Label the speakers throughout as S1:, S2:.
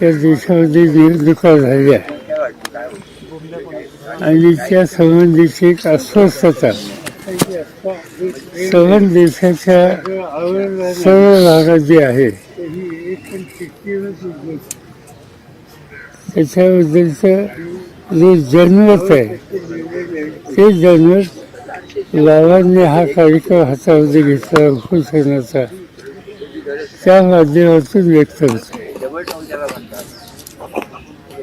S1: त्या देशामध्ये निवडणुका झाल्या आणि त्या संबंधीची एक अस्वस्थता सर्व देशाच्या सर्व भागात जे आहे त्याच्याबद्दलचं जे जनमत आहे ते जनमत लावांनी हा कार्यक्रम हातामध्ये घेतला उपोषणाचा त्या माध्यमातून व्यक्त होतो.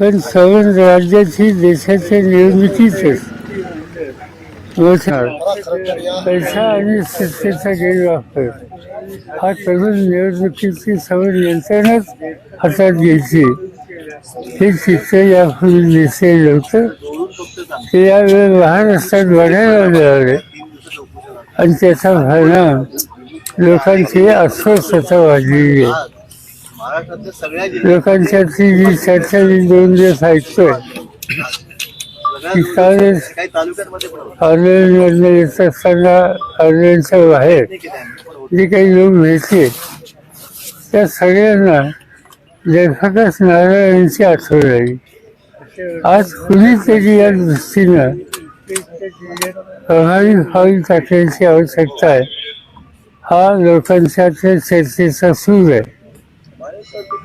S1: पण सवन राज्याची देशाच्या निर्मितीच पैसा आणि सत्तेचा गैरवापर. हा तरुण निवडणुकीची सवन यंत्रणाच हातात घ्यायची. हे चित्र यापूर्वी दिसेल होतं ते यावेळी महाराष्ट्रात वाढायला मिळाले आणि त्याचा परिणाम लोकांची अस्वस्थता वाढलेली आहे. लोकांच्याची जी चर्चा मी दोन दिवस ऐकतोय की काँग्रेस. ऑनलाईनमधनं येत असताना ऑनलाईनच्या बाहेर जे काही लोक भेटले त्या सगळ्यांना लेखकच नारायणांची आठवण आली. आज कुणीतरी या दृष्टीनं प्रभावी पाऊल टाकण्याची आवश्यकता आहे. हा लोकांच्या चर्चेचा सूर आहे.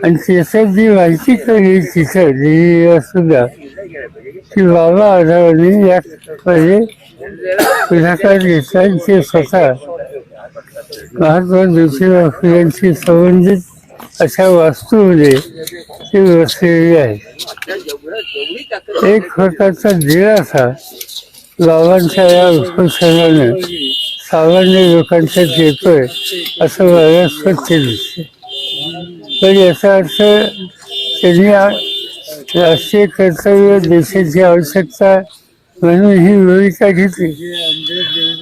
S1: आणि त्याच्यात जी माहिती कळली तिथं असू सुद्धा की बाबा आढावांनी या पहिले पुढाकार घेतला आणि ते स्वतः महात्मा ज्योतिबा फुलांशी संबंधित अशा वास्तूमध्ये ती बसलेली आहे. एक प्रकारचा दिलासा बाबांच्या या उपोषणानं सामान्य लोकांच्यात येतोय असं मला स्वच्छ दिसते. तर याचा अर्थ त्यांनी राष्ट्रीय कर्तव्य देशाची आवश्यकता म्हणून ही भूमिका घेतली.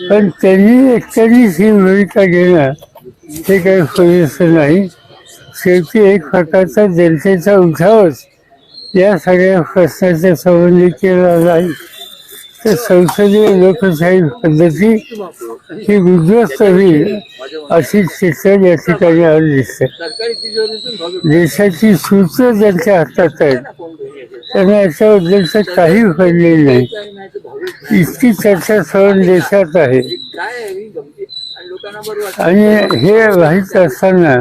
S1: पण त्यांनी एकट्यानेच ही भूमिका घेणं हे काही पुरेसं नाही. शेवटी एक प्रकारचा जनतेचा उठावच या सगळ्या प्रश्नाच्या संबंधी केला नाही तर संसदीय लोकशाही पद्धती ही उद्ध्वस्त होईल अशी चित्र या ठिकाणी आज दिसते. देशाची सूत्र ज्यांच्या हातात आहेत त्यांना याच्याबद्दलचं काही घडलेलं नाही. इतकी चर्चा सहन देशात आहे. आणि हे माहीत असताना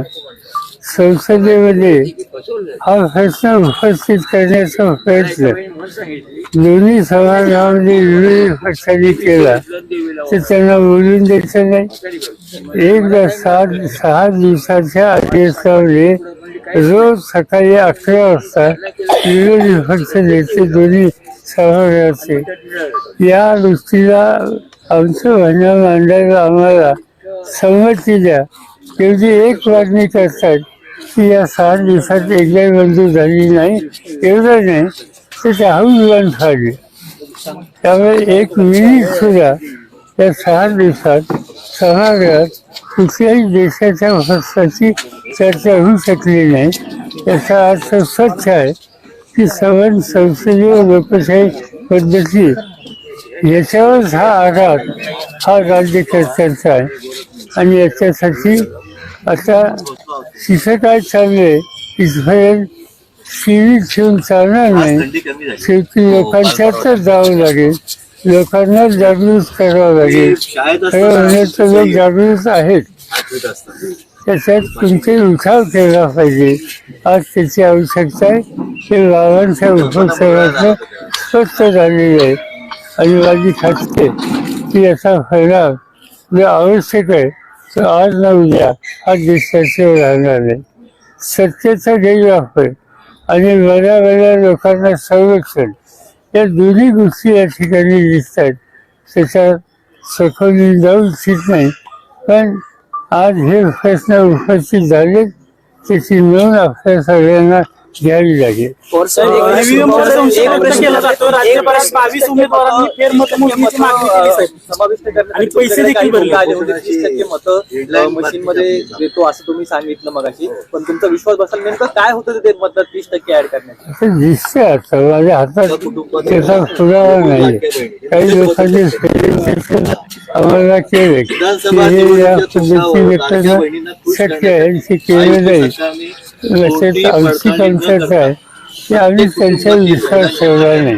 S1: संसदेमध्ये हा प्रश्न उपस्थित करण्याचा प्रयत्न. दोन्ही सभागृहामध्ये विविध पक्षांनी केला. तर त्यांना बोलून द्यायचं नाही. एकदा सात सहा दिवसाच्या अधिवेशनामध्ये रोज सकाळी अकरा वाजता विरोधी पक्ष नेते दोन्ही सभागृहाचे या गोष्टीला आमचं म्हणणं मांडायला आम्हाला संमती द्या. एवढी एक मागणी करतात. की या सहा दिवसात एकदाही मंजूर झाली नाही एवढं नाही तर दहावी हौजवान झाले. त्यामुळे एक मिनिट सुद्धा या सहा दिवसात सभागृहात कुठल्याही देशाच्या हस्ताची चर्चा होऊ शकली नाही. याचा अर्थ स्वच्छ आहे की सवन संसदीय लोकशाही पद्धती याच्यावरच हा आघात हा राज्यकर्त्यांचा आहे. आणि याच्यासाठी आता तिथं काय चाललंय इथपर्यंत शिवी ठेवून चालणार नाही. शेवटी लोकांच्यातच जावं लागेल. लोकांना जागृत करावं लागेल. म्हणण्याचं लोक जागृत आहेत. त्याच्यात तुमचे उठाव केला पाहिजे. आज त्याची आवश्यकता आहे. ते बाबांच्या उपोत्सवाचं स्पष्ट झालेलं आहे. आणि माझी खात्री की याचा जो आवश्यक आहे. आज ना उद्या हा देशाचे राहणार नाही. सत्तेचा गैरवापर आणि बऱ्या बऱ्या लोकांना संरक्षण या दोन्ही गोष्टी या ठिकाणी दिसत आहेत त्याच्यात सखोली जाऊ इच्छित नाही. पण आज हे प्रश्न उपस्थित झाले त्याची नोंद आपल्या सगळ्यांना घ्यावी लागेल
S2: बावीस उमेदवारांनी फेरमतमोजणीची मागणी केली साहेब.
S3: समाविष्ट करण्यासाठी
S2: आणि पैसे देखील
S3: काही
S2: भरले.
S3: मुद्दे आले होते तीस टक्के मतं मशीन मध्ये देतो असं तुम्ही सांगितलं मगाशी. पण तुमचा विश्वास बसाल नेमकं काय होतं ते मतदार तीस टक्के ऍड
S1: दिसतंय आता माझ्या हातात त्याचा पुरावा नाही. काही लोकांनी आम्हाला केले की हे या शक्य आहे ते केलं नाही. त्याच्यात आमची कन्सर्ट आहे. की आम्ही त्यांच्यावर विश्वास ठेवला नाही.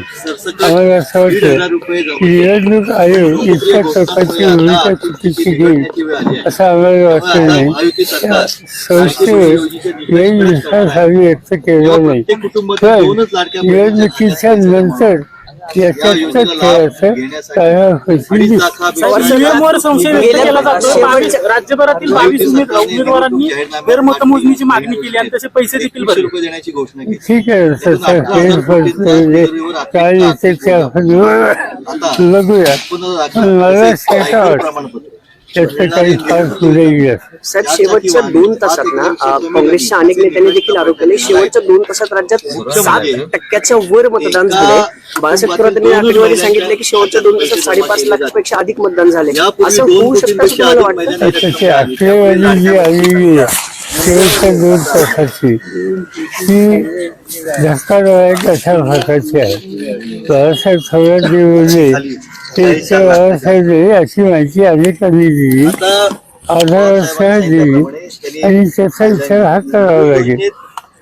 S1: आम्हाला असं वाटतं की निवडणूक आयोग इतक्या लोकांची भूमिका चुकीची घेईल असं आम्हाला वाटलं नाही. संस्थेवर वेळ विश्वास आम्ही व्यक्त केला नाही. पण निवडणुकीच्या नंतर
S2: संशय व्यक्त केला जातो बावीस राज्यभरातील बावीस उमेद- उमेदवारांनी फेरमतमोजणीची मागणी केली आणि तसे पैसे देखील भरले
S4: रुपये देण्याची घोषणा केली
S1: ठीक आहे शेता वाटतं
S4: प्रमाणपत्र
S1: पुढे गेलं
S5: साहेब शेवटच्या दोन तासात ना अ, काँग्रेसच्या अनेक नेत्यांनी देखील आरोप केले. शेवटच्या दोन तासात राज्यात सात टक्क्याच्या वर मतदान झाले बाळासाहेब थोरात यांनी आकडेवारी सांगितले की शेवटच्या दोन तासात साडेपाच लाखापेक्षा अधिक मतदान झाले असं होऊ शकतं असं तुम्हाला वाटतं?
S1: त्याची आकडेवारी जी आलेली आहे. शेवटच्या दोन तासाची. ती धक्कादायक अशा भागाची आहे. बाळासाहेब थोरात जे बोलले ते बाळासाहेब अशी माहिती अनेकांनी दिली आधारासह दिली आणि त्याचा विचार हा करावा लागेल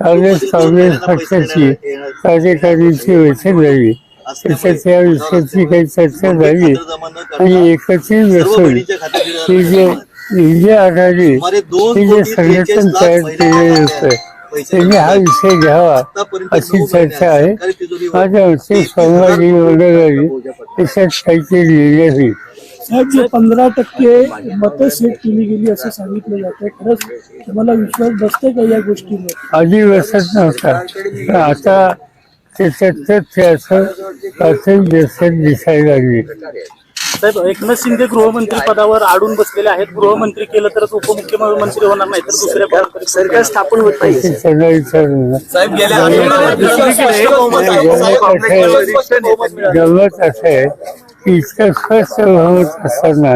S1: काँग्रेस काँग्रेस पक्षाची कार्यकारिणीची बैठक झाली त्याच्यात त्या विषयाची काही चर्चा झाली आणि एकत्रित बसून ही जे इंडिया आघाडी हे जे संघटन तयार केलेलं होतं. त्यांनी हा विषय घ्यावा अशी चर्चा आहे माझ्या मते सोमवारी मंगळवारी त्याच्यात काहीतरी लिहिले
S6: साहेब जे पंधरा टक्के मतं सेट केली गेली असं सांगितलं जातं खरंच तुम्हाला विश्वास बसते का या गोष्टीवर?
S1: आधी बसत नव्हता. पण आता त्याच्यात तथ्य असं प्राथमिक दर्शन दिसायला लागली.
S2: साहेब एकनाथ शिंदे गृहमंत्री पदावर आडून बसलेले आहेत. गृहमंत्री केलं तरच उपमुख्यमंत्री होणार नाही तर दुसऱ्या कोणाकडे
S5: सरकार स्थापन होत नाही.
S1: गमत असं आहे की इतकं स्पष्ट बहुमत असताना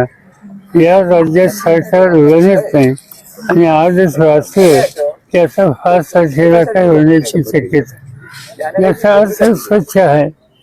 S1: या राज्यात सरकार बनत नाही आणि आजच वाचतोय की आता फार तारखेला काय होण्याची शक्यता. याचा अर्थ स्वच्छ आहे.